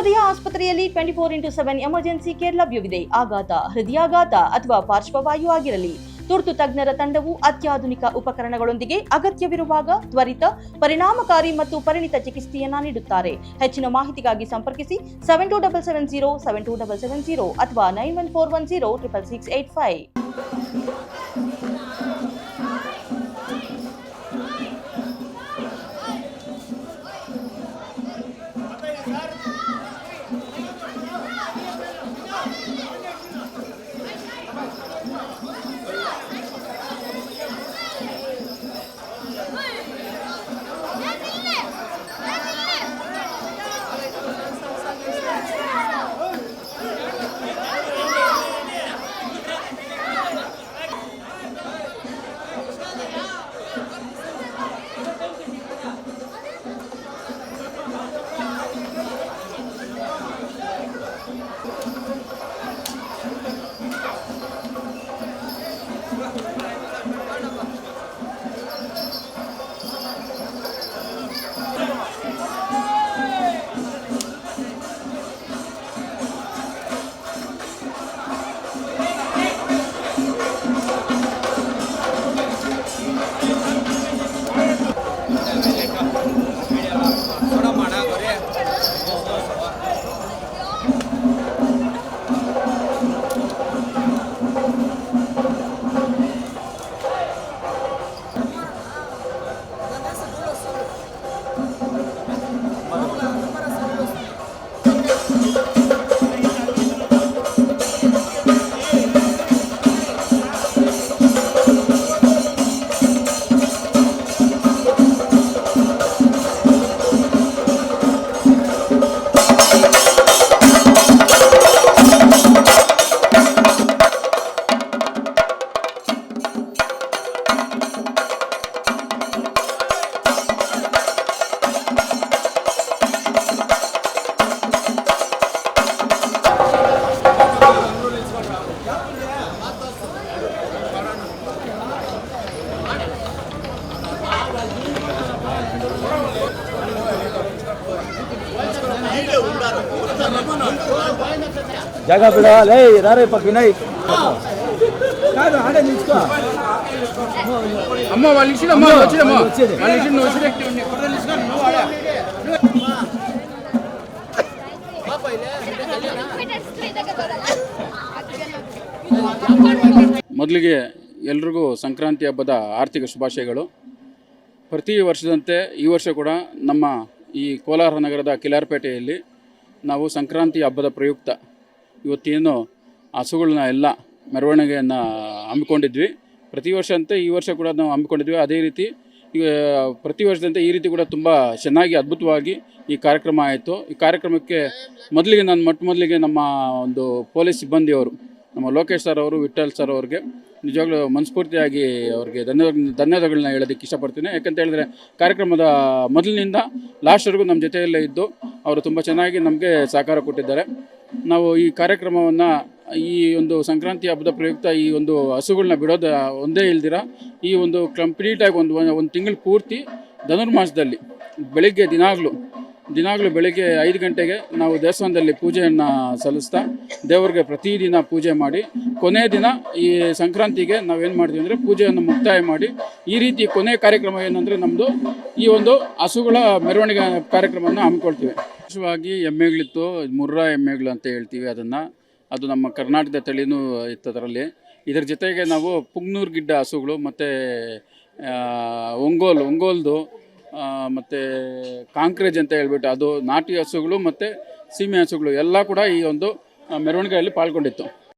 ವಂಶೋದಯ ಆಸ್ಪತ್ರೆಯಲ್ಲಿ twenty four into seven emergency care ಲಭ್ಯವಿದೆ. ಆಘಾತ, ಹೃದಯಾಘಾತ ಅಥವಾ ಪಾರ್ಶ್ವವಾಯು ಆಗಿರಲಿ. ತುರ್ತು ತಜ್ಞರ ತಂಡವು ಅತ್ಯಾಧುನಿಕ ಉಪಕರಣಗಳೊಂದಿಗೆ ಅಗತ್ಯವಿರುವಾಗ ತ್ವರಿತ, ಪರಿಣಾಮಕಾರಿ ಮತ್ತು ಪರಿಣಿತ ಚಿಕಿತ್ಸೆಯನ್ನ ನೀಡುತ್ತಾರೆ. ಹೆಚ್ಚಿನ ಮಾಹಿತಿಗಾಗಿ ಸಂಪರ್ಕಿಸಿ seven two double seven zero seven two double seven zero ಅಥವಾ nine one four one zero triple six eight five ಜಾಗ ಬಿಡ ಲೇ ಯಾರಪ್ಪ ವಿನಯ್ కాదు ఆడే నిల్చుకో అమ్మ వాళ్ళు ఇచ్చిన అమ్మ వచ్చిందమ్మ వచ్చేది. వాళ్ళు ఇచ్చిన నువ్వు వచ్చిన నువ్వు ఆడా ಮೊದಲಿಗೆ ಎಲ್ರಿಗೂ ಸಂಕ್ರಾಂತಿ ಹಬ್ಬದ ಆರ್ಥಿಕ ಶುಭಾಶಯಗಳು ಪ್ರತಿ ವರ್ಷದಂತೆ ಈ ವರ್ಷ ಕೂಡ ನಮ್ಮ ಈ ಕೋಲಾರ ನಗರದ ಕಿಲಾರಪೇಟೆಯಲ್ಲಿ ನಾವು ಸಂಕ್ರಾಂತಿ ಹಬ್ಬದ ಪ್ರಯುಕ್ತ. ಇವತ್ತೇನು ಹಸುಗಳನ್ನ ಎಲ್ಲ ಮೆರವಣಿಗೆಯನ್ನು ಹಮ್ಮಿಕೊಂಡಿದ್ವಿ. ಪ್ರತಿ ವರ್ಷ ಈ ವರ್ಷ ಕೂಡ ನಾವು ಹಮ್ಮಿಕೊಂಡಿದ್ವಿ. ಅದೇ ರೀತಿ, ಈಗ ಪ್ರತಿ ವರ್ಷದಂತೆ ಈ ರೀತಿ ಕೂಡ ತುಂಬ ಚೆನ್ನಾಗಿ ಅದ್ಭುತವಾಗಿ ಈ ಕಾರ್ಯಕ್ರಮ ಆಯಿತು. ಈ ಕಾರ್ಯಕ್ರಮಕ್ಕೆ ಮೊದಲಿಗೆ ನಾನು ಮೊಟ್ಟ ಮೊದಲಿಗೆ ನಮ್ಮ ಒಂದು ಪೊಲೀಸ್ ಸಿಬ್ಬಂದಿಯವರು, ನಮ್ಮ ಲೋಕೇಶ್ ಸರ್ ಅವರು ವಿಠಲ್ ಸರ್ ಅವ್ರಿಗೆ ನಿಜವಾಗ್ಲೂ ಮನಸ್ಫೂರ್ತಿಯಾಗಿ ಅವ್ರಿಗೆ ಧನ್ಯ ಧನ್ಯವಾದಗಳನ್ನ ಹೇಳೋದಕ್ಕೆ ಇಷ್ಟಪಡ್ತೀನಿ. ಯಾಕಂತ ಹೇಳಿದ್ರೆ ಕಾರ್ಯಕ್ರಮದ ಮೊದಲಿನಿಂದ ಲಾಸ್ಟ್ವರೆಗೂ ನಮ್ಮ ಜೊತೆಯಲ್ಲೇ ಇದ್ದು ಅವರು ತುಂಬ ಚೆನ್ನಾಗಿ ನಮಗೆ ಸಹಕಾರ ಕೊಟ್ಟಿದ್ದಾರೆ. ನಾವು ಈ ಕಾರ್ಯಕ್ರಮವನ್ನು, ಈ ಒಂದು ಸಂಕ್ರಾಂತಿ ಹಬ್ಬದ ಪ್ರಯುಕ್ತ ಈ ಒಂದು ಹಸುಗಳನ್ನ ಬಿಡೋದು ಒಂದೇ ಇಲ್ದಿರ ಈ ಒಂದು ಕಂಪ್ಲೀಟಾಗಿ ಒಂದು ಒಂದು ತಿಂಗಳು ಪೂರ್ತಿ ಧನುರ್ಮಾಸದಲ್ಲಿ, ಬೆಳಿಗ್ಗೆ ದಿನಾಗಲೂ ದಿನಾಗಲೂ ಬೆಳಗ್ಗೆ ಐದು ಗಂಟೆಗೆ ನಾವು ದೇವಸ್ಥಾನದಲ್ಲಿ ಪೂಜೆಯನ್ನು ಸಲ್ಲಿಸ್ತಾ ದೇವರಿಗೆ ಪ್ರತಿದಿನ ಪೂಜೆ ಮಾಡಿ ಕೊನೆಯ ದಿನ ಈ ಸಂಕ್ರಾಂತಿಗೆ ನಾವೇನು ಮಾಡ್ತೀವಿ ಅಂದರೆ ಪೂಜೆಯನ್ನು ಮುಕ್ತಾಯ ಮಾಡಿ, ಈ ರೀತಿ ಕೊನೆಯ ಕಾರ್ಯಕ್ರಮ ಏನಂದರೆ ನಮ್ಮದು ಈ ಒಂದು ಹಸುಗಳ ಮೆರವಣಿಗೆ ಕಾರ್ಯಕ್ರಮವನ್ನು ಹಮ್ಮಿಕೊಳ್ತೀವಿ. ವಿಶೇಷವಾಗಿ ಎಮ್ಮೆಗಳಿತ್ತು, ಮುರ್ರಾ ಎಮ್ಮೆಗಳು ಅಂತ ಹೇಳ್ತೀವಿ ಅದನ್ನು. ಅದು ನಮ್ಮ ಕರ್ನಾಟಕದ ತಳಿನೂ ಇತ್ತು ಅದರಲ್ಲಿ ಇದರ ಜೊತೆಗೆ ನಾವು ಪುಗ್ನೂರು ಗಿಡ್ಡ ಹಸುಗಳು ಮತ್ತು ಒಂಗೋಲ್, ಒಂಗೋಲ್ದು ಮತ್ತು ಕಾಂಕ್ರೇಜ್ ಅಂತ ಹೇಳ್ಬಿಟ್ಟು ಅದು ನಾಟಿ ಹಸುಗಳು ಮತ್ತು ಸೀಮೆ ಹಸುಗಳು ಎಲ್ಲ ಕೂಡ ಈ ಒಂದು ಮೆರವಣಿಗೆಯಲ್ಲಿ ಪಾಲ್ಗೊಂಡಿತ್ತು.